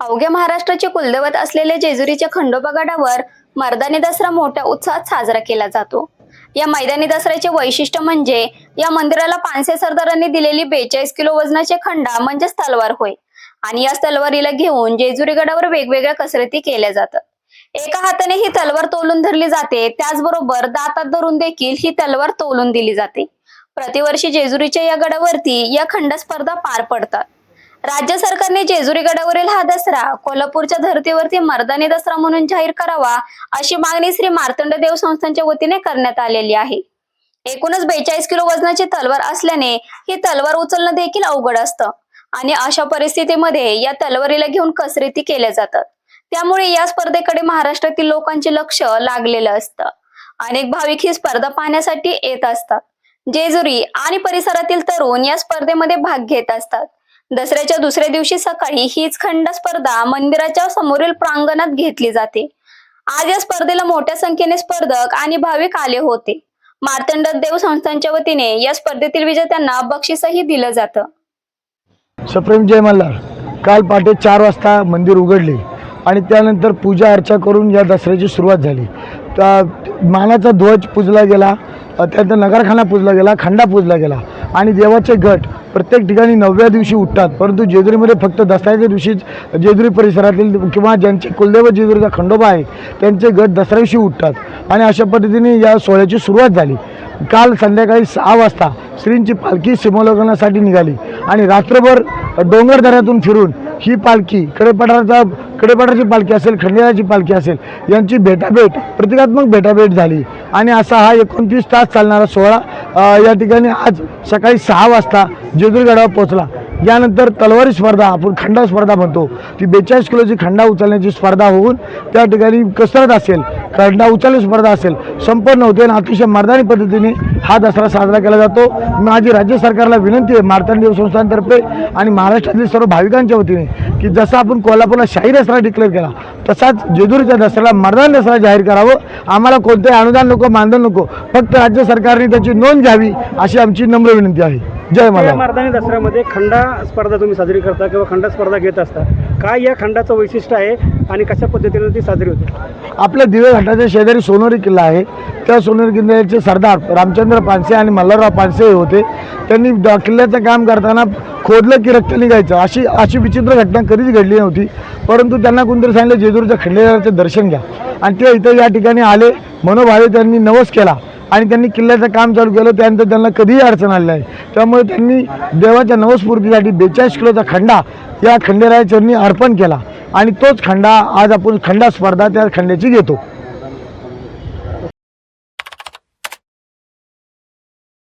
अवघ्या महाराष्ट्राचे कुलदैवत असलेल्या जेजुरीच्या खंडोबा गडावर मर्दानी दसरा मोठ्या उत्साहात साजरा केला जातो. या मैदानी दसऱ्याचे वैशिष्ट्य म्हणजे या मंदिराला पानसे सरदारांनी दिलेली बेचाळीस किलो वजनाचे खंडा म्हणजेच तलवार होय. आणि या तलवारीला घेऊन जेजुरी गडावर वेगवेगळ्या कसरती केल्या जातात. एका हाताने ही तलवार तोलून धरली जाते त्याचबरोबर दातात धरून देखील ही तलवार तोलून दिली जाते. प्रतिवर्षी जेजुरीच्या या गडावरती या खंड स्पर्धा पार पडतात. राज्य सरकारने जेजुरी गडावरील हा दसरा कोल्हापूरच्या धर्तीवरती मर्दानी दसरा म्हणून जाहीर करावा अशी मागणी श्री मार्तंड देव संस्थांच्या वतीने करण्यात आलेली आहे. एकूणच बेचाळीस किलो वजनाची तलवार असल्याने ही तलवार उचलणं देखील अवघड असतं आणि अशा परिस्थितीमध्ये या तलवारीला घेऊन कसरती केल्या जातात. त्यामुळे या स्पर्धेकडे महाराष्ट्रातील लोकांचे लक्ष लागलेलं असतं. अनेक भाविक ही स्पर्धा पाहण्यासाठी येत असतात. जेजुरी आणि परिसरातील तरुण या स्पर्धेमध्ये भाग घेत असतात. दसऱ्याच्या दुसऱ्या दिवशी सकाळी हीच खंड स्पर्धा मंदिराच्या समोरील प्रांगणात घेतली जाते. आज या स्पर्धेला मोठ्या संख्येने स्पर्धक आणि भाविक आले होते. मार्तंड देव संस्थांच्या वतीने या स्पर्धेतील विजेत्यांना बक्षीसही दिलं जातं. सप्रेम जय मल्हार. काल पहाटे चार वाजता मंदिर उघडले आणि त्यानंतर पूजा अर्चा करून या दसऱ्याची सुरुवात झाली. त्या मानाचा ध्वज पूजला गेला त्यानंतर नगरखाना पूजला गेला खंडा पूजला गेला आणि देवाचे गट प्रत्येक ठिकाणी नवव्या दिवशी उठतात परंतु जेजुरीमध्ये फक्त दसऱ्याच्या दिवशीच जेजुरी परिसरातील किंवा ज्यांचे कुलदेव जेजुरीचा खंडोबा आहे त्यांचे गट दसऱ्या दिवशी उठतात. आणि अशा पद्धतीने या सोहळ्याची सुरुवात झाली. काल संध्याकाळी सहा वाजता श्रींची पालखी सीमोल्लंघनासाठी निघाली. आणि रात्रभर डोंगरदऱ्यातून फिरून ही पालखी कडेपठाराचा कडेपठाराची पालखी असेल खंडेराची पालखी असेल यांची भेटाभेट प्रतिकात्मक भेटाभेट झाली. आणि असा हा एकोणतीस तास चालणारा सोहळा या ठिकाणी आज सकाळी सहा वाजता जेजुरगडावर पोहोचला. यानंतर तलवारी स्पर्धा आपण खंडा स्पर्धा म्हणतो. ती बेचाळीस किलोची खंडा उचलण्याची स्पर्धा होऊन त्या ठिकाणी कसरत असेल. खंडा उचलणी स्पर्धा असेल. संपन्न होते आणि अतिशय मर्दानी पद्धतीने हा दसरा साजरा केला जातो. माझी राज्य सरकारला विनंती आहे मार्तंड देव संस्थांतर्फे आणि महाराष्ट्रातील सर्व भाविकांच्या वतीने की जसा आपण कोल्हापूरला शाही दसरा डिक्लेअर केला तसाच जेजुरीच्या दसऱ्याला मर्दान दसरा जाहीर करावं. आम्हाला कोणतेही अनुदान नको मानधन नको फक्त राज्य सरकारने त्याची नोंद घ्यावी अशी आमची नम्र विनंती आहे. जय मला मर्दानी दसऱ्यामध्ये खंडा स्पर्धा तुम्ही साजरी करता किंवा खंडा स्पर्धा घेत असता. काय या खंडाचं वैशिष्ट्य आहे आणि कशा पद्धतीने ती साजरी होते? आपल्या दिवे घाटाच्या शेजारी सोनेरी किल्ला आहे. त्या सोनेरी किल्ल्याचे सरदार रामचंद्र पानसे आणि मल्हारराव पानसे हे होते. त्यांनी द- किल्ल्याचं काम करताना खोदलं की रक्त निघायचं. अशी अशी विचित्र घटना कधीच घडली नव्हती. परंतु त्यांना कोणतरी सांगितलं जेजूरच्या खंडेराचं दर्शन घ्या. आणि ते इथं या ठिकाणी आले. मनोभावे त्यांनी नवस केला. आणि त्यांनी किल्ल्याचं काम चालू केलं त्यानंतर त्यांना कधीही अडचण आली नाही. त्यामुळे त्यांनी देवाच्या नवस्फूर्तीसाठी बेचाळीस किलोचा खंडा या खंडेरायाचरणी अर्पण केला. आणि तोच खंडा आज आपण खंडा स्पर्धा त्या खंड्याची घेतो.